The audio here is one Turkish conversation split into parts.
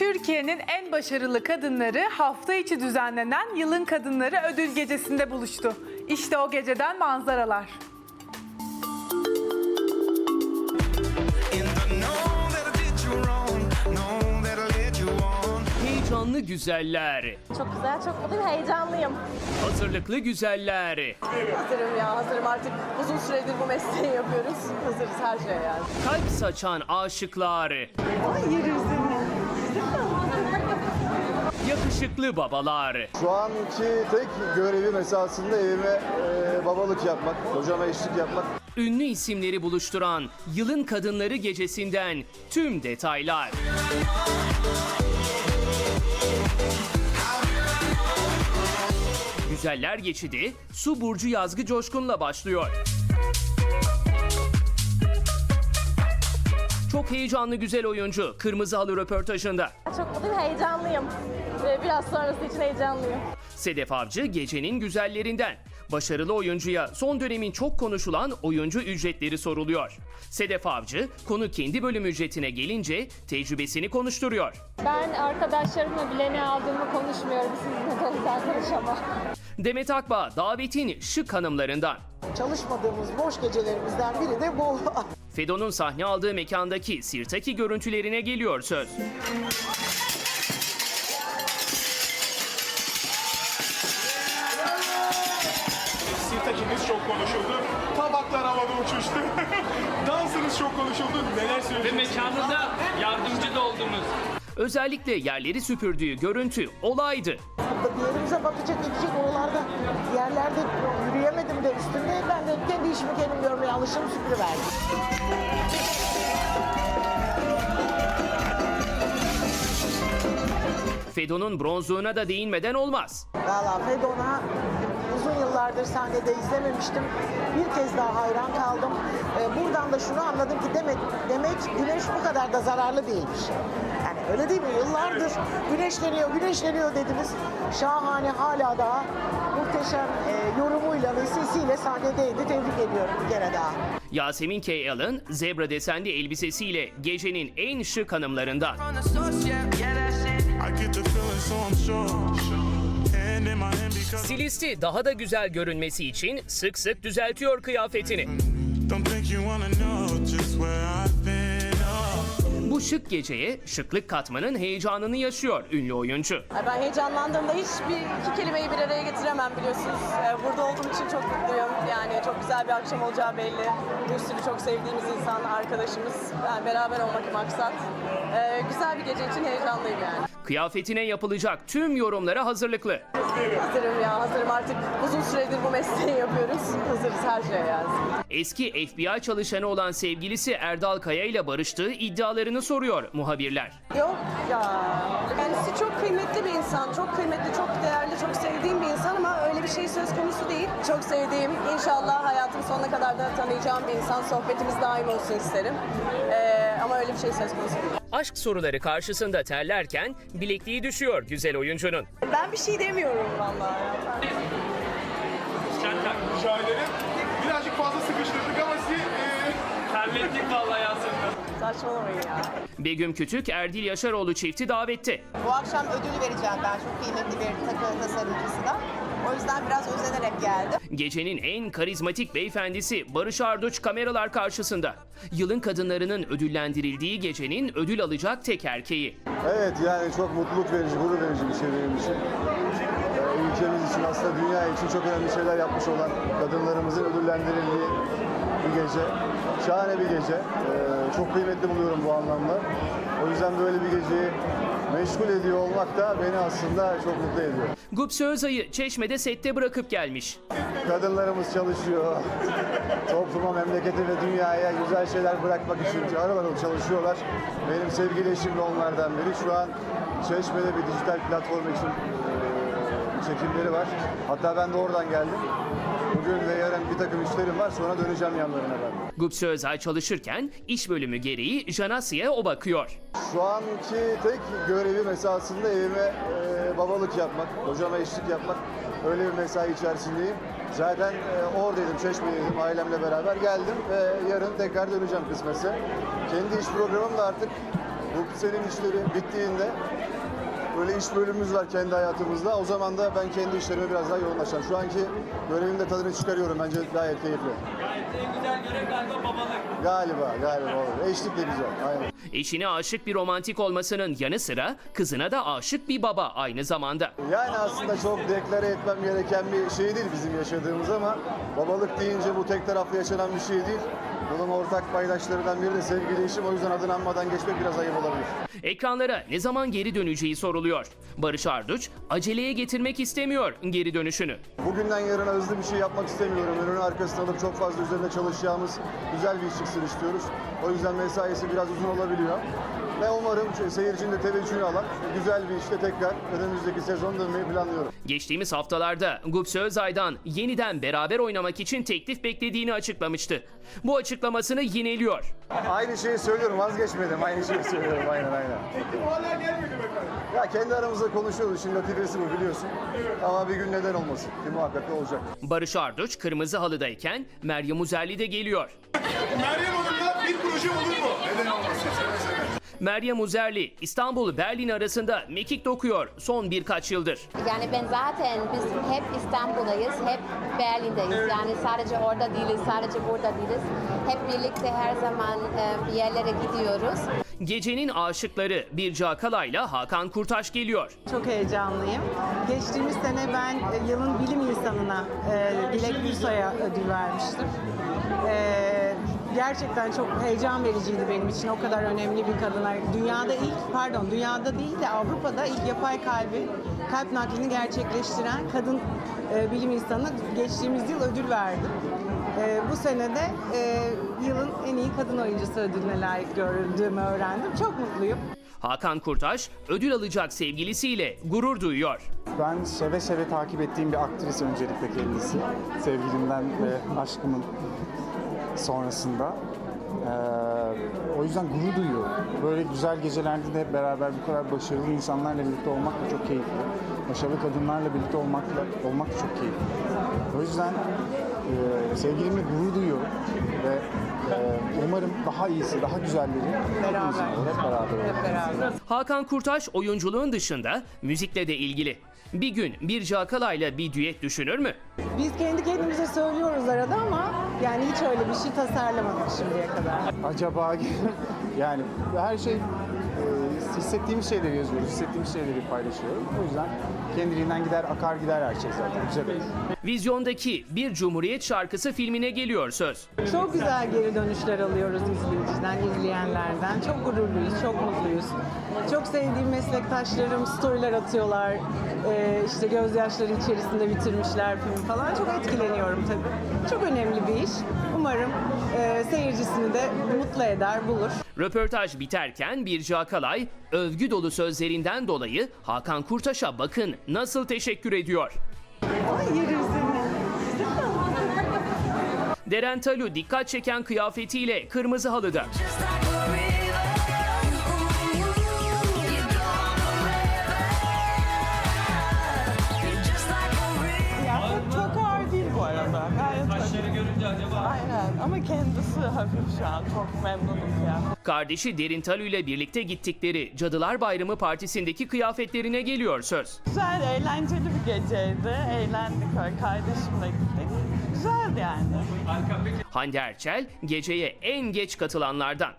Türkiye'nin en başarılı kadınları hafta içi düzenlenen Yılın Kadınları Ödül Gecesi'nde buluştu. İşte o geceden manzaralar. In the know that I did you wrong, know that I led you on. Heyecanlı güzeller, Çok güzel, çok mutluyum, heyecanlıyım. hazırlıklı güzeller, Hazırım ya, hazırım artık. Uzun süredir bu mesleği yapıyoruz. Hazırız her şeye yani. kalp saçan aşıklar, yakışıklı babalar, Şu anki tek görevim esasında evime e, babalık yapmak, kocama eşlik yapmak. ünlü isimleri buluşturan Yılın Kadınları Gecesi'nden tüm detaylar. Güzeller geçidi Su Burcu Yazgı Coşkun'la başlıyor. Çok heyecanlı güzel oyuncu Kırmızı Halı röportajında. Çok mutluyum, heyecanlıyım. Ve biraz sonrası için heyecanlıyım. Sedef Avcı gecenin güzellerinden. Başarılı oyuncuya son dönemin çok konuşulan oyuncu ücretleri soruluyor. Sedef Avcı konu kendi bölüm ücretine gelince tecrübesini konuşturuyor. Ben arkadaşlarımla bile ne aldığımı konuşmuyorum. Sizinle de özel konuşamam. Demet Akbağ davetin şık hanımlarından. Çalışmadığımız boş gecelerimizden biri de bu. Fedon'un sahne aldığı mekandaki sirtaki görüntülerine geliyor söz. Sirtakiniz çok konuşuldu. Tabaklar havada uçuştu. Dansınız çok konuşuldu. Neler söyleyeceksiniz? mekanında yardımcı da oldunuz. Özellikle yerleri süpürdüğü görüntü olaydı. Bir yerimize bakacak edecek oralarda yerlerde yürüyemedim de üstünde ben de kendi işimi kendim görmeye alışım süpürüverdim. Fedon'un bronzluğuna da değinmeden olmaz. Valla Fedon'a uzun yıllardır sahnede izlememiştim. Bir kez daha hayran kaldım. Ee, buradan da şunu anladım ki demek, demek güneş bu kadar da zararlı değilmiş. Öyle değil mi? Yıllardır güneşleniyor, güneşleniyor dediniz. Şahane hala daha muhteşem e, yorumuyla ve sesiyle sahnedeydi. Tebrik ediyorum bir kere daha. Yasemin K. Allen zebra desenli elbisesiyle gecenin en şık hanımlarından. I Stilisti daha da güzel görünmesi için sık sık düzeltiyor kıyafetini. don't think you wanna know just where. Oh. Bu şık geceye şıklık katmanın heyecanını yaşıyor ünlü oyuncu. Ben heyecanlandığımda hiçbir iki kelimeyi bir araya getiremem biliyorsunuz. Ee, Burada olduğum için çok mutluyum. Yani çok güzel bir akşam olacağı belli. Bir sürü çok sevdiğimiz insan, arkadaşımız. Yani beraber olmak maksat. Ee, güzel bir gece için heyecanlıyım yani. Kıyafetine yapılacak tüm yorumlara hazırlıklı. Hazırım ya, hazırım artık. Uzun süredir bu mesleği yapıyoruz. Hazırız her şeye yani. Eski FBI çalışanı olan sevgilisi Erdal Kaya ile barıştığı iddialarını soruyor muhabirler. Yok ya. Kendisi çok kıymetli bir insan. Çok kıymetli, çok değerli, çok sevdiğim bir insan ama öyle bir şey söz konusu değil. Çok sevdiğim, inşallah hayatım sonuna kadar da tanıyacağım bir insan. Sohbetimiz daim olsun isterim. Ee, ama öyle bir şey söz konusu değil. Aşk soruları karşısında terlerken bilekliği düşüyor güzel oyuncunun. Ben bir şey demiyorum vallahi. Rica ederim. Birazcık fazla sıkıştırdık ama sizi e, Saçmalamayın ya. Begüm Kütük Erdil Yaşaroğlu çifti davette. Bu akşam ödül vereceğim ben çok kıymetli bir takı tasarımcısı da. O yüzden biraz özenerek geldim. Gecenin en karizmatik beyefendisi Barış Arduç kameralar karşısında. Yılın kadınlarının ödüllendirildiği gecenin ödül alacak tek erkeği. Evet yani çok mutluluk verici, gurur verici bir şey benim için. Ee, ülkemiz için aslında dünya için çok önemli şeyler yapmış olan kadınlarımızın ödüllendirildiği bir gece. Şahane bir gece. Ee, çok kıymetli buluyorum bu anlamda. O yüzden böyle bir geceyi meşgul ediyor olmak da beni aslında çok mutlu ediyor. Gupse Özay'ı Çeşme'de sette bırakıp gelmiş. Kadınlarımız çalışıyor. Topluma, memlekete ve dünyaya güzel şeyler bırakmak için harıl harıl çalışıyorlar. Benim sevgili eşim de onlardan biri. Şu an Çeşme'de bir dijital platform için çekimleri var. Hatta ben de oradan geldim. Bugün ve yarın bir takım işlerim var. Sonra döneceğim yanlarına ben. Gupse Özay çalışırken iş bölümü gereği Janasya'ya o bakıyor. Şu anki tek görevim esasında evime eee, babalık yapmak, kocama eşlik yapmak. Öyle bir mesai içerisindeyim. Zaten eee, oradaydım, Çeşme'deydim ailemle beraber geldim ve yarın tekrar döneceğim kısmetse. Kendi iş programım da artık Bu senin işleri bittiğinde böyle iş bölümümüz var kendi hayatımızda. O zaman da ben kendi işlerime biraz daha yoğunlaşacağım. Şu anki görevimde tadını çıkarıyorum. Bence gayet keyifli. En güzel görev galiba babalık. Galiba, galiba olur. Eşlik de güzel. Aynen. Eşine aşık bir romantik olmasının yanı sıra kızına da aşık bir baba aynı zamanda. Yani aslında çok deklare etmem gereken bir şey değil bizim yaşadığımız ama babalık deyince bu tek taraflı yaşanan bir şey değil. Bunun ortak paydaşlarından biri de sevgili eşim. O yüzden adını anmadan geçmek biraz ayıp olabilir. Ekranlara ne zaman geri döneceği soruluyor. Barış Arduç aceleye getirmek istemiyor geri dönüşünü. Bugünden yarına hızlı bir şey yapmak istemiyorum. Önünü arkasını alıp çok fazla üzerinde çalışacağımız güzel bir iş çıksın istiyoruz. O yüzden mesaisi biraz uzun olabiliyor. Ve umarım seyircinin de teveccühünü alan güzel bir işte tekrar önümüzdeki sezon dönmeyi planlıyorum. Geçtiğimiz haftalarda Gupse Özay'dan yeniden beraber oynamak için teklif beklediğini açıklamıştı. Bu açıklamasını yineliyor. Aynı şeyi söylüyorum vazgeçmedim. Aynı şeyi söylüyorum aynen aynen. Hala gelmedi mi efendim? Ya kendi aramızda konuşuyoruz. Şimdi latifesi bu biliyorsun. Ama bir gün neden olmasın? Ki muhakkak olacak. Barış Arduç kırmızı halıdayken Meryem Uzerli de geliyor. Meryem Hanım'la bir proje olur mu? Neden olmasın? Meryem Uzerli İstanbul Berlin arasında mekik dokuyor son birkaç yıldır. Yani ben zaten biz hep İstanbul'dayız, hep Berlin'deyiz. Yani sadece orada değiliz, sadece burada değiliz. Hep birlikte her zaman e, bir yerlere gidiyoruz. Gecenin aşıkları Birce Akalay'la Hakan Kurtaş geliyor. Çok heyecanlıyım. Geçtiğimiz sene ben e, yılın bilim insanına e, Dilek Gülsoy'a ödül vermiştim. E, gerçekten çok heyecan vericiydi benim için. O kadar önemli bir kadına. Dünyada ilk, pardon dünyada değil de Avrupa'da ilk yapay kalbi, kalp naklini gerçekleştiren kadın e, bilim insanına geçtiğimiz yıl ödül verdim. E, bu sene de e, yılın en iyi kadın oyuncusu ödülüne layık görüldüğümü öğrendim. Çok mutluyum. Hakan Kurtaş ödül alacak sevgilisiyle gurur duyuyor. Ben seve seve takip ettiğim bir aktris öncelikle kendisi. Sevgilimden ve aşkımın sonrasında. Ee, o yüzden gurur duyuyorum. Böyle güzel gecelerde de hep beraber bu kadar başarılı insanlarla birlikte olmak da çok keyifli. Başarılı kadınlarla birlikte olmakla olmak da çok keyifli. O yüzden e, sevgilimle gurur duyuyorum ve e, umarım daha iyisi, daha güzelleri hep beraber olur. Hep beraber. Hakan Kurtaş oyunculuğun dışında müzikle de ilgili. Bir gün Birce Akalay'la bir düet düşünür mü? Biz kendi kendimize söylüyoruz arada ama yani hiç öyle bir şey tasarlamadık şimdiye kadar. acaba yani her şey hissettiğimiz şeyleri yazıyoruz, hissettiğimiz şeyleri paylaşıyoruz. O yüzden kendiliğinden gider akar gider her şey zaten güzel olur. Vizyondaki Bir Cumhuriyet şarkısı filmine geliyor söz. Çok güzel geri dönüşler alıyoruz izleyiciden, izleyenlerden. Çok gururluyuz, çok mutluyuz. Çok sevdiğim meslektaşlarım storyler atıyorlar. Ee, işte gözyaşları içerisinde bitirmişler film falan. Çok etkileniyorum tabii. Çok önemli bir iş. Umarım seyircisini de mutlu eder, bulur. Röportaj biterken Birce Akalay övgü dolu sözlerinden dolayı Hakan Kurtaş'a bakın nasıl teşekkür ediyor. Ay yerim seni. Deren Talu dikkat çeken kıyafetiyle kırmızı halıda. Ama kendisi hafif şu an. Çok memnunum ya. Kardeşi Derin Talu ile birlikte gittikleri Cadılar Bayramı partisindeki kıyafetlerine geliyor söz. Güzel, eğlenceli bir geceydi. Eğlendik öyle. Kardeşimle gittik. Güzeldi yani. Hande Erçel geceye en geç katılanlardan.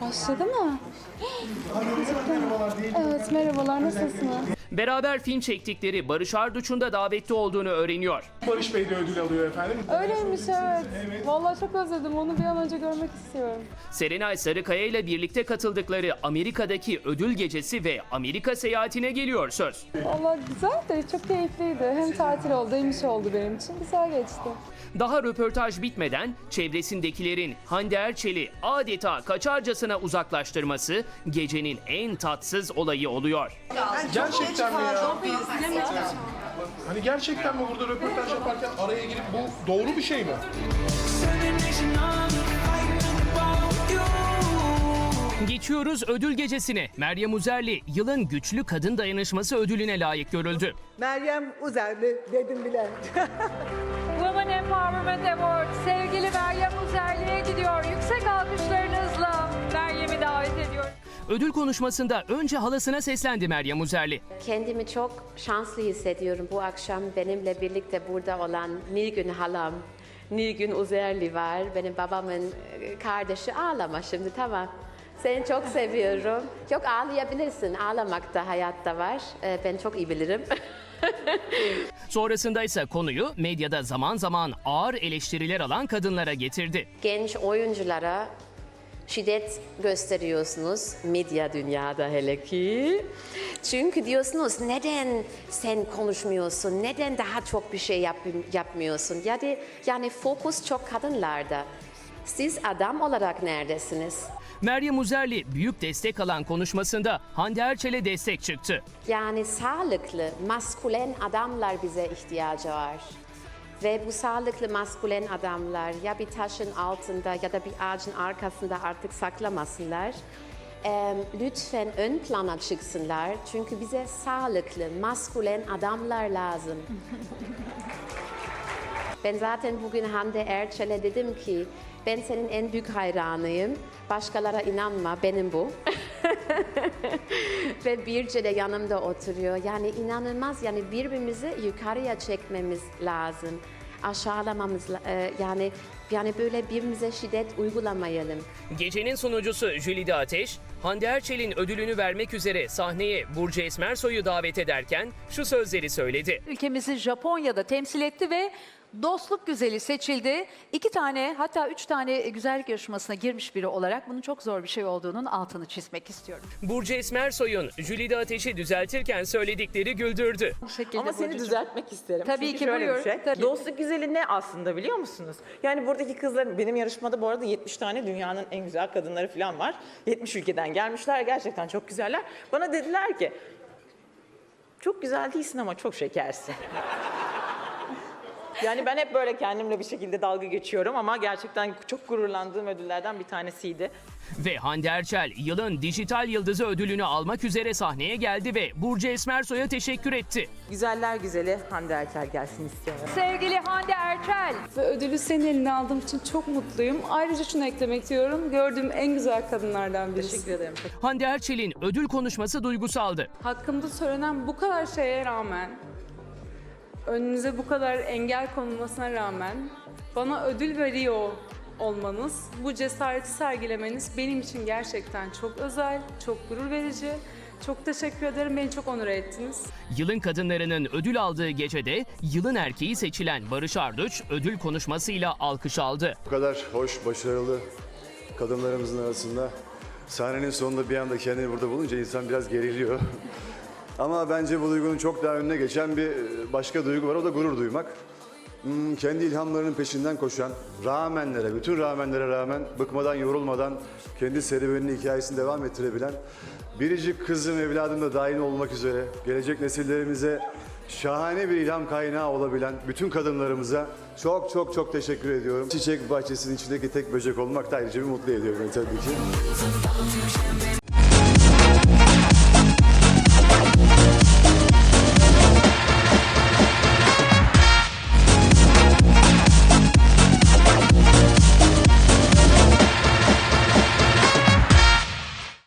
Başladı mı? Evet, merhabalar, nasılsınız? Beraber film çektikleri Barış Arduç'un da davetli olduğunu öğreniyor. Barış Bey de ödül alıyor efendim. Öyleymiş, evet. Vallahi çok özledim, onu bir an önce görmek istiyorum. Serenay Sarıkaya ile birlikte katıldıkları Amerika'daki ödül gecesi ve Amerika seyahatine geliyor söz. Vallahi güzeldi, çok keyifliydi. Hem tatil oldu, hem iş oldu benim için. Güzel geçti. Daha röportaj bitmeden çevresindekilerin Hande Erçel'i adeta kaçarcasına uzaklaştırması gecenin en tatsız olayı oluyor. Gerçekten mi ya? Hani gerçekten mi burada röportaj yaparken araya girip bu doğru bir şey mi? Geçiyoruz ödül gecesine. Meryem Uzerli yılın güçlü kadın dayanışması ödülüne layık görüldü. Meryem Uzerli dedim bile. Empowerment Award sevgili Meryem Uzerli'ye gidiyor. Yüksek alkışlarınızla Meryem'i davet ediyorum. Ödül konuşmasında önce halasına seslendi Meryem Uzerli. Kendimi çok şanslı hissediyorum. Bu akşam benimle birlikte burada olan Nilgün halam, Nilgün Uzerli var. Benim babamın e, kardeşi ağlama şimdi tamam. Seni çok seviyorum. Yok ağlayabilirsin. Ağlamak da hayatta var. Ee, Ben çok iyi bilirim. Sonrasında ise konuyu medyada zaman zaman ağır eleştiriler alan kadınlara getirdi. Genç oyunculara şiddet gösteriyorsunuz medya dünyada hele ki. Çünkü diyorsunuz neden sen konuşmuyorsun, neden daha çok bir şey yap, yapmıyorsun? Yani, yani fokus çok kadınlarda. Siz adam olarak neredesiniz? Meryem Uzerli büyük destek alan konuşmasında Hande Erçel'e destek çıktı. Yani sağlıklı, maskülen adamlar bize ihtiyacı var. Ve bu sağlıklı maskülen adamlar ya bir taşın altında ya da bir ağacın arkasında artık saklamasınlar. Lütfen ön plana çıksınlar. Çünkü bize sağlıklı, maskülen adamlar lazım. Ben zaten bugün Hande Erçel'e dedim ki ben senin en büyük hayranıyım. Başkalara inanma benim bu. Ve Birce de yanımda oturuyor. Yani inanılmaz yani birbirimizi yukarıya çekmemiz lazım. Aşağılamamız la- e, yani yani böyle birbirimize şiddet uygulamayalım. Gecenin sunucusu Jülide Ateş, Hande Erçel'in ödülünü vermek üzere sahneye Burcu Esmersoy'u davet ederken şu sözleri söyledi. ülkemizi Japonya'da temsil etti ve dostluk güzeli seçildi. İki tane hatta üç tane güzellik yarışmasına girmiş biri olarak bunun çok zor bir şey olduğunun altını çizmek istiyorum. Burcu Esmersoy'un Jülide Ateş'i düzeltirken söyledikleri güldürdü. Ama seni düzeltmek isterim. Tabii Çünkü ki, şöyle buyur. Bir şey. Tabii. Dostluk güzeli ne aslında biliyor musunuz? Yani buradaki kızların, benim yarışmada bu arada 70 tane dünyanın en güzel kadınları falan var. 70 ülkeden gelmişler, gerçekten çok güzeller. Bana dediler ki, çok güzel değilsin ama çok şekersin. Yani ben hep böyle kendimle bir şekilde dalga geçiyorum ama gerçekten çok gururlandığım ödüllerden bir tanesiydi. Ve Hande Erçel yılın dijital yıldızı ödülünü almak üzere sahneye geldi ve Burcu Esmersoy'a teşekkür etti. Güzeller güzeli Hande Erçel gelsin istiyorum. Sevgili Hande Erçel. Ve ödülü senin eline aldığım için çok mutluyum. Ayrıca şunu eklemek istiyorum. Gördüğüm en güzel kadınlardan birisi. Teşekkür ederim. Hande Erçel'in ödül konuşması duygusaldı. Hakkımda söylenen bu kadar şeye rağmen, önünüze bu kadar engel konulmasına rağmen bana ödül veriyor olmanız, bu cesareti sergilemeniz benim için gerçekten çok özel, çok gurur verici. Çok teşekkür ederim, beni çok onur ettiniz. Yılın kadınlarının ödül aldığı gecede yılın erkeği seçilen Barış Arduç ödül konuşmasıyla alkış aldı. Bu kadar hoş, başarılı kadınlarımızın arasında sahnenin sonunda bir anda kendini burada bulunca insan biraz geriliyor. Ama bence bu duygunun çok daha önüne geçen bir e, başka duygu var. O da gurur duymak. Hmm, kendi ilhamlarının peşinden koşan, rağmenlere, bütün rağmenlere rağmen bıkmadan, yorulmadan kendi serüvenini, hikayesini devam ettirebilen biricik kızım, evladım da dahil olmak üzere gelecek nesillerimize şahane bir ilham kaynağı olabilen bütün kadınlarımıza çok çok çok teşekkür ediyorum. Çiçek bahçesinin içindeki tek böcek olmak da ayrıca bir mutlu ediyor beni tabii ki.